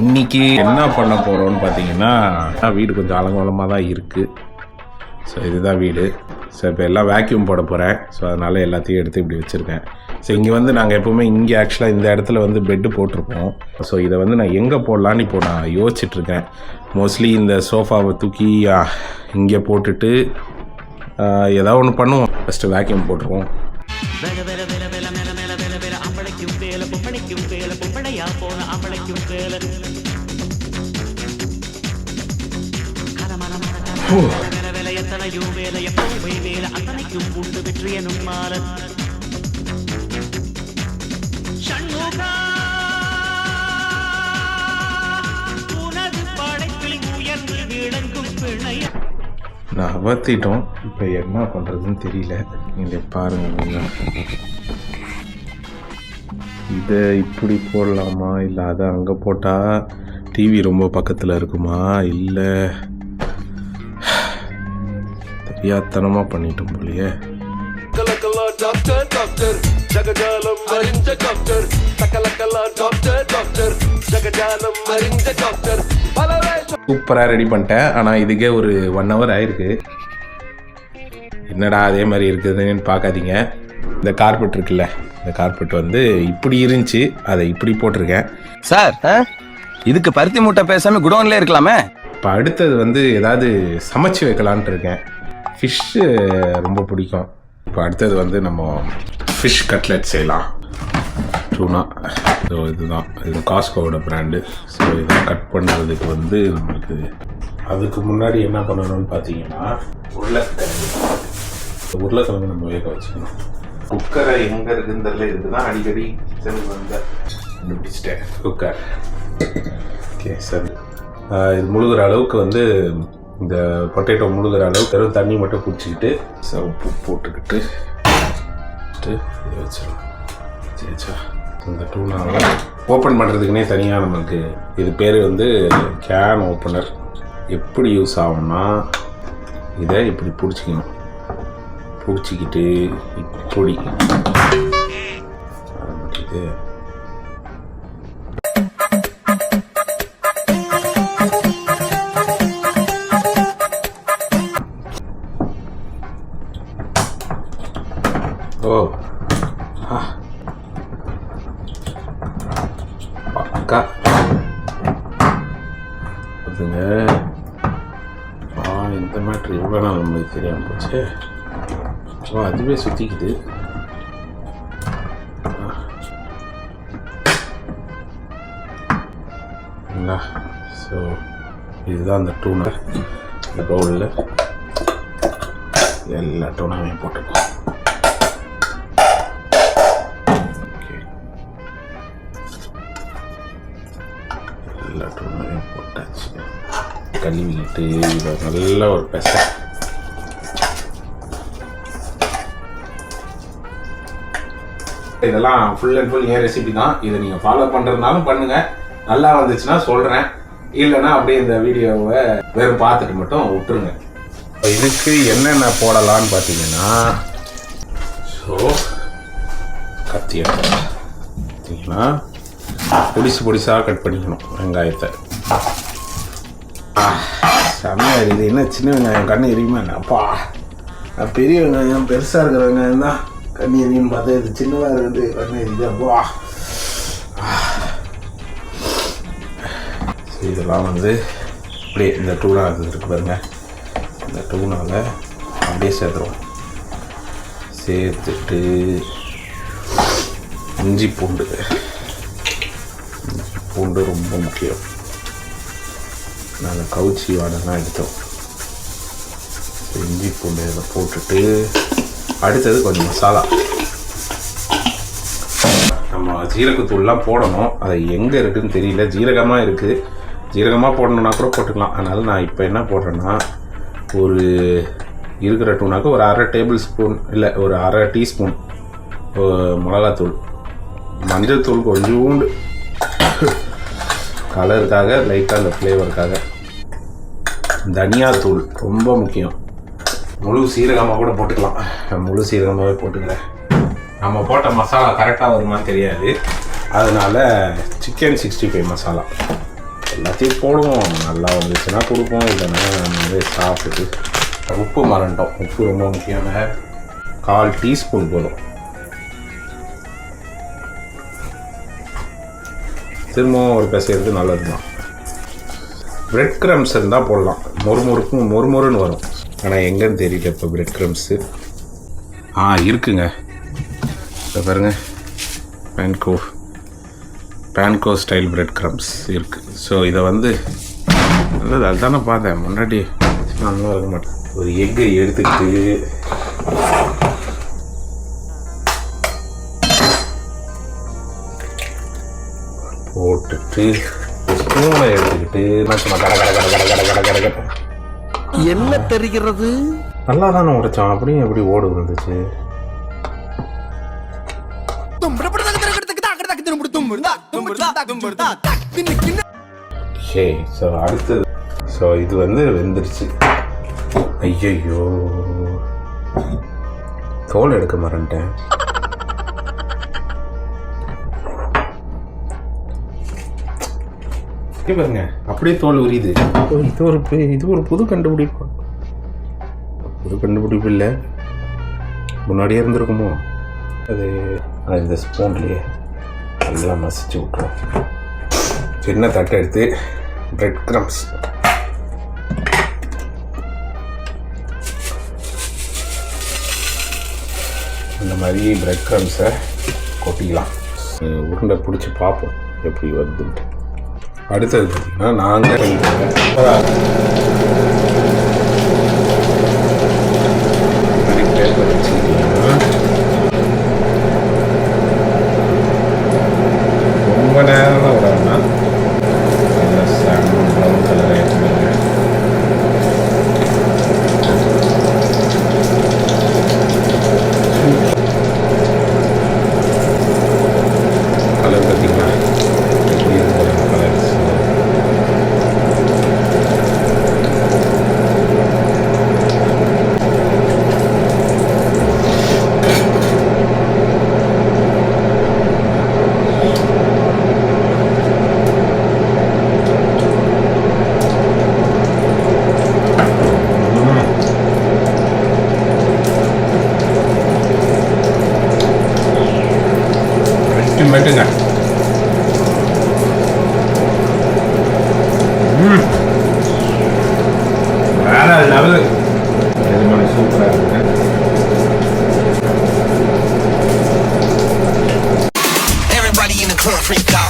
இன்னைக்கு என்ன பண்ண போகிறோம்னு பார்த்தீங்கன்னா வீடு கொஞ்சம் அலங்கோலமாக தான் இருக்குது ஸோ இதுதான் வீடு. ஸோ இப்போ எல்லாம் வேக்யூம் போட போகிறேன் ஸோ அதனால் எல்லாத்தையும் எடுத்து இப்படி வச்சுருக்கேன். ஸோ இங்கே வந்து நாங்கள் எப்போவுமே இங்கே ஆக்சுவலாக இந்த இடத்துல வந்து பெட்டு போட்டிருப்போம். ஸோ இதை வந்து நான் எங்கே போடலான்னு இப்போ நான் யோசிச்சுட்ருக்கேன் மோஸ்ட்லி இந்த சோஃபாவை தூக்கி இங்கே போட்டுட்டு ஏதாவது ஒன்று பண்ணுவோம். ஃபஸ்ட்டு வேக்யூம் போட்டுருவோம். வேல எத்தனையோ வேல எப்போவை வேல அத்தனைக்கும் உண்டு வெற்றி எனும் மால சண்முகா உனது படைப்பில் உயர்ந்து விளங்கும் பிணைய நான் அமர்த்திட்டோம் இப்போ என்ன பண்ணுறதுன்னு தெரியல. இதை பாருங்க கொஞ்சம் இதை இப்படி போடலாமா? இல்லை அதை அங்கே போட்டால் டிவி ரொம்ப பக்கத்தில் இருக்குமா? இல்லை. தெரியாத்தனமாக பண்ணிட்டோம் போலியே. டாக்டர் டாக்டர் ஜகஜாலம் அறிஞ்ச டாக்டர் சகலக்கலா டாக்டர் டாக்டர் ஜகஜாலம் அறிஞ்ச டாக்டர் சூப்பராக ரெடி பண்ணிட்டேன். ஆனால் இதுக்கே ஒரு ஒன் ஹவர் ஆயிருக்கு. என்னடா அதே மாதிரி இருக்குதுன்னு பார்க்காதீங்க. இந்த கார்பெட் இருக்குல்ல. இந்த கார்பெட் வந்து இப்படி இருந்துச்சு. அதை இப்படி போட்டிருக்கேன். சார் இதுக்கு பருத்தி மூட்டை பேசாம குடோன்ல இருக்கலாமே? இப்போ அடுத்தது வந்து ஏதாவது சமைச்சு வைக்கலான்ட்டு இருக்கேன். ஃபிஷ்ஷு ரொம்ப பிடிக்கும். இப்போ அடுத்தது வந்து நம்ம ஃபிஷ் கட்லெட் செய்யலாம். டூனா ஸோ இதுதான். இது காஸ்கோவோட பிராண்டு ஸோ இதை கட் பண்ணுறதுக்கு வந்து நம்மளுக்கு அதுக்கு முன்னாடி என்ன பண்ணணும்னு பார்த்தீங்கன்னா உருளைக்கிழங்கு. உருளைக்கிழங்கு நம்ம வேக வச்சுக்கணும். குக்கரை எங்கே இருக்குன்னு தெரியல இதுதான் அடிக்கடி கிச்சனுக்கு வந்த கண்டுபிடிச்சிட்டேன். குக்கர். Okay sir. இது முழுகிற அளவுக்கு வந்து இந்த பொட்டேட்டோ முழுகிற அளவுக்கு வெறும் தண்ணி மட்டும் குடிச்சிக்கிட்டு ஸோ உப்பு போட்டுக்கிட்டு வச்சுட்டு வச்சிடலாம். சரிச்சா இந்த டூனாவில் ஓப்பன் பண்ணுறதுக்குனே தனியாக நமக்கு இது பேர் வந்து கேன் ஓப்பனர் எப்படி யூஸ் ஆகும்னா இதை இப்படி பிடிச்சிக்கணும். பிடிச்சிக்கிட்டு இப்படி ஆரம்பிக்குது. ஓ. அக்கா பார்த்துங்க அதுங்க ஆ இந்த மேட்ரு எவ்வளோ நாள் நம்மளுக்கு தெரியாமல் போச்சு? ஸோ அதுவே சுற்றிக்குது ஸோ இதுதான் அந்த டூனர் இந்த பவுலில் எல்லா டூனாவையும் போட்டுக்கோ ஓகே எல்லா டூனாவையும் போட்டாச்சு கழுவிக்கிட்டு இதை நல்லா ஒரு பெசை இதெல்லாம் ஃபுல் அண்ட் ஃபுல் என் ரெசிபி தான். இதை நீங்கள் ஃபாலோ பண்ணுறதுனாலும் பண்ணுங்க. நல்லா வந்துச்சுன்னா சொல்கிறேன் இல்லைன்னா அப்படியே இந்த வீடியோவை வெறும் பார்த்துட்டு மட்டும் விட்டுருங்க. இதுக்கு என்னென்ன போடலான்னு பார்த்தீங்கன்னா ஸோ கத்தி எடுத்துக்கலாம் பொடிசு பொடிசாக கட் பண்ணிக்கணும் வெங்காயத்தை. செம்மையாக இருக்குது. என்ன சின்ன வெங்காயம்? கண்ணு எரியுமா என்ன? அப்பா நான் பெரிய வெங்காயம் பெருசாக இருக்கிற வெங்காயம் தான். கண்ணு பார்த்தா இது சின்னதாக இருந்து கண்ணு எரியுது இதெல்லாம் வந்து அப்படியே இந்த டூனா இது இருக்கு பாருங்க. இந்த டூனாவில் அப்படியே சேர்த்துருவோம். சேர்த்துட்டு இஞ்சி பூண்டு. இஞ்சி பூண்டு ரொம்ப முக்கியம். நாங்கள் கவுச்சி வாடெல்லாம் எடுத்தோம். இஞ்சி பூண்டு இதில் போட்டுட்டு அடுத்தது கொஞ்சம் மசாலா. நம்ம ஜீரகத்தூள்லாம் போடணும். அது எங்கே இருக்குதுன்னு தெரியல. ஜீரகமாக இருக்குது ஜீரகமாக போடணுன்னா கூட போட்டுக்கலாம். அதனால் நான் இப்போ என்ன போடுறேன்னா ஒரு இருக்கிற டூனாக்கு ஒரு அரை டேபிள் ஸ்பூன் இல்லை ஒரு அரை டீஸ்பூன் மிளகாத்தூள். மஞ்சள் தூள் கொஞ்சோண்டு. கலருக்காக லைட்டாக அந்த ஃப்ளேவருக்காக தனியாத்தூள் ரொம்ப முக்கியம். முழு சீரகமாக கூட போட்டுக்கலாம். முழு சீரகமாகவே போட்டுக்கிறேன். நம்ம போட்ட மசாலா கரெக்டாக வருமான்னு தெரியாது. அதனால சிக்கன் சிக்ஸ்டி ஃபைவ் மசாலா. எல்லாத்தையும் போடுவோம். நல்லா வந்துச்சுன்னா கொடுப்போம். இல்லைன்னா நம்ம வந்து சாப்பிட்டுட்டு உப்பு மறண்டோம் உப்பு ரொம்ப முக்கியங்க கால் டீஸ்பூன் போதும். திரும்பவும் ஒரு பிசைறது நல்லது தான் பிரெட் க்ரம்ஸ் இருந்தால் போடலாம். மொறுமொறுக்கும் மொறுமொறுன்னு வரும். ஆனால் எங்கேன்னு தெரியல இப்போ பிரெட் க்ரம்ஸு ஆ இருக்குங்க. இதை பாருங்க. Panko panko style bread crumbs இருக்குது ஸோ இதை வந்து நல்லது அதுதானே பார்த்தேன். முன்னாடி நல்லா இருக்க மாட்டேன். ஒரு எக்கை எடுத்துக்கிட்டு போட்டுட்டு ஸ்பூனை எடுத்துக்கிட்டு நான் சும்மா கடை கடை கடை கடை கடை கடை கடை கட. என்ன தெரிகிறது? நல்லா தானே உடைச்சான். அப்படியும் எப்படி ஓடு வந்துச்சு ஓகே ஸோ அடுத்தது. ஸோ இது வந்து வெந்துருச்சு. ஐயையோ. தோல் எடுக்க மறந்துட்டேன். இங்க பாருங்க. அப்படியே தோல் உரியுது. இது ஒரு இது ஒரு புது கண்டுபிடிப்பு. புது கண்டுபிடிப்பு இல்லை. முன்னாடியே இருந்திருக்குமோ? அது இந்த ஸ்பூன்லேயே நல்லா மசிச்சு விட்ருவோம் சின்ன தட்டை எடுத்து பிரெட் க்ரம்ஸ் இந்த மாதிரி பிரெட் க்ரம்ஸை கொட்டிக்கலாம். உருண்டை பிடிச்சி பார்ப்போம். எப்படி வருதுன்ட்டு. அடுத்தது பார்த்தீங்கன்னா நாங்கள் Africa.